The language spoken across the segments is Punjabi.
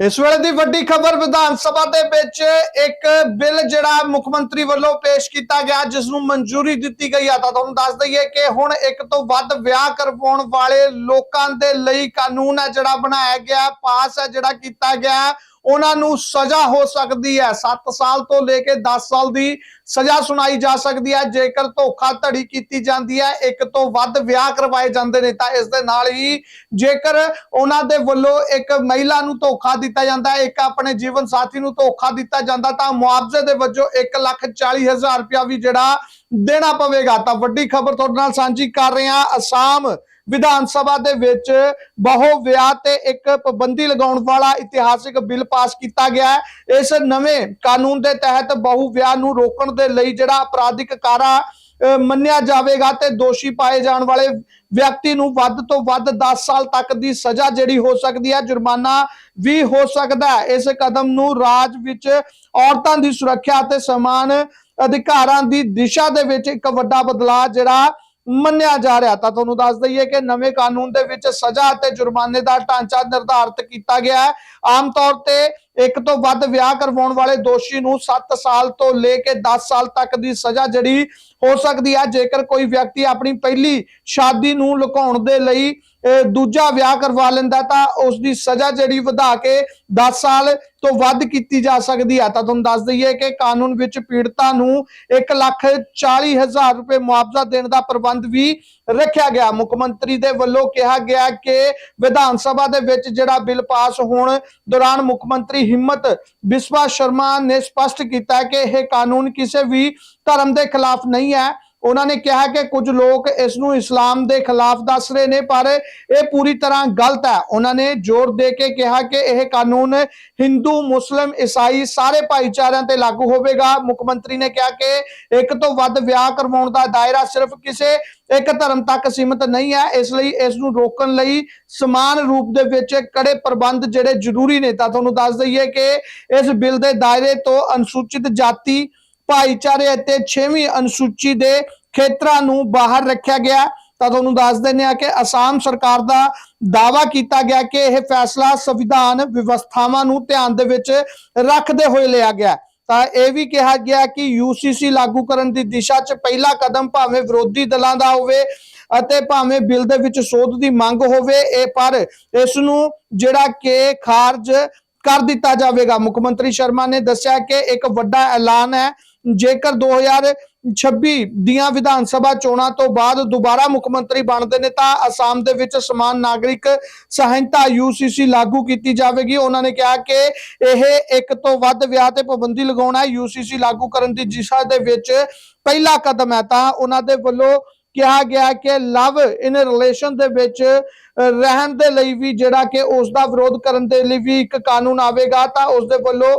ਇਸ ਵੇਲੇ ਦੀ ਵੱਡੀ ਖਬਰ ਵਿਧਾਨ ਸਭਾ ਦੇ ਵਿੱਚ ਇੱਕ ਬਿੱਲ ਜਿਹੜਾ ਮੁੱਖ ਮੰਤਰੀ ਵੱਲੋਂ ਪੇਸ਼ ਕੀਤਾ ਗਿਆ ਜਿਸ ਨੂੰ ਮਨਜ਼ੂਰੀ ਦਿੱਤੀ ਗਈ ਆ। ਤਾਂ ਤੁਹਾਨੂੰ ਦੱਸ ਦਈਏ ਕਿ ਹੁਣ ਇੱਕ ਤੋਂ ਵੱਧ ਵਿਆਹ ਕਰਵਾਉਣ ਵਾਲੇ ਲੋਕਾਂ ਦੇ ਲਈ ਕਾਨੂੰਨ ਹੈ ਜਿਹੜਾ ਬਣਾਇਆ ਗਿਆ, ਪਾਸ ਹੈ ਜਿਹੜਾ ਕੀਤਾ ਗਿਆ। ਉਹਨਾਂ ਨੂੰ ਸਜ਼ਾ ਹੋ ਸਕਦੀ ਹੈ। 7 ਸਾਲ ਤੋਂ ਲੈ ਕੇ 10 ਸਾਲ ਦੀ ਸਜ਼ਾ ਸੁਣਾਈ ਜਾ ਸਕਦੀ ਹੈ। ਜੇਕਰ ਧੋਖਾ ਧੜੀ ਕੀਤੀ ਜਾਂਦੀ ਹੈ, ਇੱਕ ਤੋਂ ਵੱਧ ਵਿਆਹ ਕਰਵਾਏ ਜਾਂਦੇ ਨੇ, ਤਾਂ ਇਸ ਦੇ ਨਾਲ ਹੀ ਜੇਕਰ ਉਹਨਾਂ ਦੇ ਵੱਲੋਂ ਇੱਕ ਮਹਿਲਾ ਨੂੰ ਧੋਖਾ ਦਿੱਤਾ ਜਾਂਦਾ ਹੈ, ਇੱਕ ਆਪਣੇ ਜੀਵਨ ਸਾਥੀ ਨੂੰ ਧੋਖਾ ਦਿੱਤਾ ਜਾਂਦਾ, ਤਾਂ ਮੁਆਵਜ਼ੇ ਦੇ ਵਜੋਂ 140000 ਰੁਪਇਆ ਵੀ ਜਿਹੜਾ ਦੇਣਾ ਪਵੇਗਾ। ਤਾਂ ਵੱਡੀ ਖਬਰ ਤੁਹਾਡੇ ਨਾਲ ਸਾਂਝੀ ਕਰ ਰਹੇ ਹਾਂ। ਅਸਾਮ ਵਿਧਾਨ ਸਭਾ ਦੇ ਵਿੱਚ ਬਹੁ ਵਿਆਹ ਤੇ ਇੱਕ ਪਾਬੰਦੀ ਲਗਾਉਣ ਵਾਲਾ ਇਤਿਹਾਸਿਕ ਬਿੱਲ ਪਾਸ ਕੀਤਾ ਗਿਆ ਹੈ। ਇਸ ਨਵੇਂ ਕਾਨੂੰਨ ਦੇ ਤਹਿਤ ਬਹੁ ਵਿਆਹ ਨੂੰ ਰੋਕਣ ਦੇ ਲਈ ਜਿਹੜਾ ਅਪਰਾਧਿਕ ਕਾਰਾ ਮੰਨਿਆ ਜਾਵੇਗਾ ਤੇ ਦੋਸ਼ੀ ਪਾਏ ਜਾਣ ਵਾਲੇ ਵਿਅਕਤੀ ਨੂੰ ਵੱਧ ਤੋਂ ਵੱਧ 10 ਸਾਲ ਤੱਕ ਦੀ ਸਜ਼ਾ ਜਿਹੜੀ ਹੋ ਸਕਦੀ ਹੈ, ਜੁਰਮਾਨਾ ਵੀ ਹੋ ਸਕਦਾ ਹੈ। ਇਸ ਕਦਮ ਨੂੰ ਰਾਜ ਵਿੱਚ ਔਰਤਾਂ ਦੀ ਸੁਰੱਖਿਆ ਅਤੇ ਸਮਾਨ ਅਧਿਕਾਰਾਂ ਦੀ ਦਿਸ਼ਾ ਦੇ ਵਿੱਚ ਇੱਕ ਵੱਡਾ ਬਦਲਾਅ ਜਿਹੜਾ ਮੰਨਿਆ ਜਾ ਰਿਹਾ ਤਾਂ ਤੁਹਾਨੂੰ ਦੱਸ ਦਈਏ ਕਿ ਨਵੇਂ ਕਾਨੂੰਨ ਦੇ ਵਿੱਚ ਸਜ਼ਾ ਅਤੇ ਜੁਰਮਾਨੇ ਦਾ ਢਾਂਚਾ ਨਿਰਧਾਰਤ ਕੀਤਾ ਗਿਆ ਹੈ। ਆਮ ਤੌਰ ਤੇ ਇੱਕ ਤੋਂ ਵੱਧ ਵਿਆਹ ਕਰਵਾਉਣ ਵਾਲੇ ਦੋਸ਼ੀ ਨੂੰ 7 ਸਾਲ ਤੋਂ ਲੈ ਕੇ 10 ਸਾਲ ਤੱਕ ਦੀ ਸਜ਼ਾ ਜਿਹੜੀ ਹੋ ਸਕਦੀ ਹੈ ਜੇਕਰ ਕੋਈ ਵਿਅਕਤੀ ਆਪਣੀ ਪਹਿਲੀ ਸ਼ਾਦੀ ਨੂੰ ਲੁਕਾਉਣ ਦੇ ਲਈ ਅਹ, ਦੂਜਾ ਵਿਆਹ ਕਰਵਾ ਲੈਂਦਾ ਤਾਂ ਉਸ ਦੀ ਸਜ਼ਾ ਜਿਹੜੀ ਵਧਾ ਕੇ 10 ਸਾਲ ਤੋਂ ਵੱਧ ਕੀਤੀ ਜਾ ਸਕਦੀ ਹੈ ਤਾਂ ਤੁਹਾਨੂੰ ਦੱਸ ਦਈਏ ਕਿ ਕਾਨੂੰਨ ਵਿੱਚ ਪੀੜਤਾ ਨੂੰ 1 ਲੱਖ 40 ਹਜ਼ਾਰ ਰੁਪਏ ਮੁਆਵਜ਼ਾ ਦੇਣ ਦਾ ਪ੍ਰਬੰਧ ਵੀ ਰੱਖਿਆ ਗਿਆ। ਮੁੱਖ ਮੰਤਰੀ ਦੇ ਵੱਲੋਂ ਕਿਹਾ ਗਿਆ ਕਿ ਵਿਧਾਨ ਸਭਾ ਦੇ ਵਿੱਚ ਜਿਹੜਾ ਬਿੱਲ ਪਾਸ ਹੋਣ ਦੌਰਾਨ ਮੁੱਖ ਮੰਤਰੀ ਹਿੰਮਤ ਬਿਸਵਾ ਸ਼ਰਮਾ ਨੇ ਸਪਸ਼ਟ ਕੀਤਾ ਕਿ ਇਹ ਕਾਨੂੰਨ ਕਿਸੇ ਵੀ ਧਰਮ ਦੇ ਖਿਲਾਫ ਨਹੀਂ ਹੈ। ਉਹਨਾਂ ਨੇ ਕਿਹਾ ਕਿ ਕੁਝ ਲੋਕ ਇਸ ਨੂੰ ਇਸਲਾਮ ਦੇ ਖਿਲਾਫ ਦੱਸ ਰਹੇ ਨੇ, ਪਰ ਇਹ ਪੂਰੀ ਤਰ੍ਹਾਂ ਗਲਤ ਹੈ। ਉਹਨਾਂ ਨੇ ਜ਼ੋਰ ਦੇ ਕੇ ਕਿਹਾ ਕਿ ਇਹ ਕਾਨੂੰਨ ਹਿੰਦੂ, ਮੁਸਲਿਮ, ਈਸਾਈ ਸਾਰੇ ਭਾਈਚਾਰਿਆਂ ਤੇ ਲਾਗੂ ਹੋਵੇਗਾ। ਮੁੱਖ ਮੰਤਰੀ ਨੇ ਕਿਹਾ ਕਿ ਇੱਕ ਤੋਂ ਵੱਧ ਵਿਆਹ ਕਰਵਾਉਣ ਦਾ ਦਾਇਰਾ ਸਿਰਫ ਕਿਸੇ ਇੱਕ ਧਰਮ ਤੱਕ ਸੀਮਿਤ ਨਹੀਂ ਹੈ। ਇਸ ਲਈ ਇਸ ਨੂੰ ਰੋਕਣ ਲਈ ਸਮਾਨ ਰੂਪ ਦੇ ਵਿੱਚ ਕੜੇ ਪ੍ਰਬੰਧ ਜਿਹੜੇ ਜ਼ਰੂਰੀ ਨੇ, ਤਾਂ ਤੁਹਾਨੂੰ ਦੱਸ ਦਈਏ ਕਿ ਇਸ ਬਿੱਲ ਦੇ ਦਾਇਰੇ ਤੋਂ ਅਨੁਸੂਚਿਤ ਜਾਤੀ ਭਾਈਚਾਰੇ ਅਤੇ 6ਵੀਂ ਅਨੁਸੂਚੀ ਦੇ ਖੇਤਰਾਂ ਨੂੰ ਬਾਹਰ ਰੱਖਿਆ ਗਿਆ। ਤਾਂ ਤੁਹਾਨੂੰ ਦੱਸ ਦਿੰਦੇ ਆ ਕਿ ਅਸਾਮ ਸਰਕਾਰ ਦਾ ਦਾਵਾ ਕੀਤਾ ਗਿਆ ਕਿ ਇਹ ਫੈਸਲਾ ਸੰਵਿਧਾਨ ਵਿਵਸਥਾਵਾਂ ਨੂੰ ਧਿਆਨ ਦੇ ਵਿੱਚ ਰੱਖਦੇ ਹੋਏ ਲਿਆ ਗਿਆ। ਤਾਂ ਇਹ ਵੀ ਕਿਹਾ ਗਿਆ ਕਿ ਯੂਸੀਸੀ ਲਾਗੂ ਕਰਨ ਦੀ ਦਿਸ਼ਾ 'ਚ ਪਹਿਲਾ ਕਦਮ ਭਾਵੇਂ ਵਿਰੋਧੀ ਦਲਾਂ ਦਾ ਹੋਵੇ ਅਤੇ ਭਾਵੇਂ ਬਿੱਲ ਦੇ ਵਿੱਚ ਸੋਧ ਦੀ ਮੰਗ ਹੋਵੇ, ਇਹ ਪਰ ਇਸ ਨੂੰ ਜਿਹੜਾ ਕਿ ਖਾਰਜ ਕਰ ਦਿੱਤਾ ਜਾਵੇਗਾ। ਮੁੱਖ ਮੰਤਰੀ ਸ਼ਰਮਾ ਨੇ ਦੱਸਿਆ ਕਿ ਇੱਕ ਵੱਡਾ ਐਲਾਨ ਹੈ ਜੇਕਰ 2026 ਦੀਆਂ ਵਿਧਾਨ ਸਭਾ ਚੋਣਾਂ ਤੋਂ ਬਾਅਦ ਦੁਬਾਰਾ ਮੁੱਖ ਮੰਤਰੀ ਬਣਦੇ ਨੇ, ਤਾਂ ਅਸਾਮ ਦੇ ਵਿੱਚ ਸਮਾਨ ਨਾਗਰਿਕ ਸਹਾਇਤਾ ਯੂਸੀਸੀ ਲਾਗੂ ਕੀਤੀ ਜਾਵੇਗੀ। ਉਹਨਾਂ ਨੇ ਕਿਹਾ ਕਿ ਇਹ ਇੱਕ ਤੋਂ ਵੱਧ ਵਿਆਹ ਤੇ ਪਾਬੰਦੀ ਲਗਾਉਣਾ ਯੂਸੀਸੀ ਲਾਗੂ ਕਰਨ ਦੀ ਦਿਸ਼ਾ ਦੇ ਵਿੱਚ ਪਹਿਲਾ ਕਦਮ ਹੈ। ਤਾਂ ਉਹਨਾਂ ਦੇ ਵੱਲੋਂ ਕਿਹਾ ਗਿਆ ਕਿ ਲਵ ਇਨ ਰਿਲੇਸ਼ਨ ਦੇ ਵਿੱਚ ਰਹਿਣ ਦੇ ਲਈ ਵੀ ਜਿਹੜਾ ਕਿ ਉਸ ਦਾ ਵਿਰੋਧ ਕਰਨ ਦੇ ਲਈ ਵੀ ਇੱਕ ਕਾਨੂੰਨ ਆਵੇਗਾ। ਤਾਂ ਉਸ ਦੇ ਵੱਲੋਂ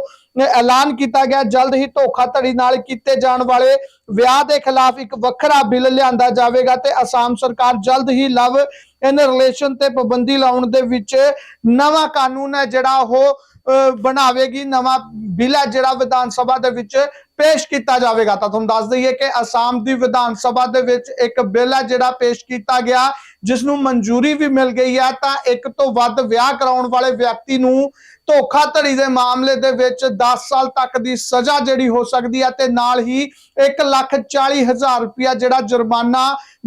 ਐਲਾਨ ਕੀਤਾ ਗਿਆ, ਜਲਦ ਹੀ ਧੋਖਾਧੜੀ ਨਾਲ ਕੀਤੇ ਜਾਣ ਵਾਲੇ ਵਿਆਹ ਦੇ ਖਿਲਾਫ ਇੱਕ ਵੱਖਰਾ ਬਿੱਲ ਲਿਆਂਦਾ ਜਾਵੇਗਾ ਤੇ ਅਸਾਮ ਸਰਕਾਰ ਜਲਦ ਹੀ ਲਵ ਇਨ ਰਿਲੇਸ਼ਨ ਤੇ ਪਾਬੰਦੀ ਲਾਉਣ ਦੇ ਵਿੱਚ ਨਵਾਂ ਕਾਨੂੰਨ ਹੈ ਜਿਹੜਾ ਉਹ ਬਣਾਵੇਗੀ, ਨਵਾਂ ਬਿੱਲ ਹੈ ਜਿਹੜਾ ਵਿਧਾਨ ਸਭਾ ਦੇ ਵਿੱਚ ਪੇਸ਼ ਕੀਤਾ ਜਾਵੇਗਾ, ਤਾਂ ਤੁਹਾਨੂੰ ਦੱਸ ਦਈਏ ਕਿ ਅਸਾਮ ਦੀ ਵਿਧਾਨ ਸਭਾ ਦੇ ਵਿੱਚ ਇੱਕ ਬਿੱਲ ਹੈ ਜਿਹੜਾ ਪੇਸ਼ ਕੀਤਾ ਗਿਆ ਜਿਸ ਨੂੰ ਮਨਜ਼ੂਰੀ ਵੀ ਮਿਲ ਗਈ ਹੈ, ਤਾਂ ਇੱਕ ਤੋਂ ਵੱਧ ਵਿਆਹ ਕਰਾਉਣ ਵਾਲੇ ਵਿਅਕਤੀ ਨੂੰ ਧੋਖਾਧੜੀ ਦੇ ਮਾਮਲੇ ਦੇ ਵਿੱਚ 10 ਸਾਲ ਤੱਕ ਦੀ ਸਜ਼ਾ ਜਿਹੜੀ ਹੋ ਸਕਦੀ ਹੈ ਤੇ ਨਾਲ ਹੀ 1 ਲੱਖ 40 ਹਜ਼ਾਰ ਰੁਪਇਆ ਜਿਹੜਾ ਜੁਰਮਾਨਾ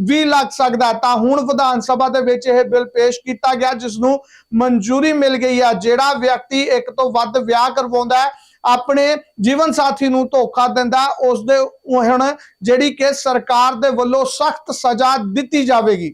ਵੀ ਲੱਗ ਸਕਦਾ ਤਾਂ ਹੁਣ ਵਿਧਾਨ ਸਭਾ ਦੇ ਵਿੱਚ ਇਹ ਬਿੱਲ ਪੇਸ਼ ਕੀਤਾ ਗਿਆ ਜਿਸ ਨੂੰ ਮਨਜ਼ੂਰੀ ਮਿਲ ਗਈ ਹੈ, ਜਿਹੜਾ ਵਿਅਕਤੀ ਇੱਕ ਤੋਂ ਵੱਧ ਵਿਆਹ ਕਰਵਾਉਂਦਾ ਹੈ ਆਪਣੇ ਜੀਵਨ ਸਾਥੀ ਨੂੰ ਧੋਖਾ ਦਿੰਦਾ ਉਸ ਦੇ ਹੁਣ ਜਿਹੜੀ ਕਿ ਸਰਕਾਰ ਦੇ ਵੱਲੋਂ ਸਖਤ ਸਜ਼ਾ ਦਿੱਤੀ ਜਾਵੇਗੀ।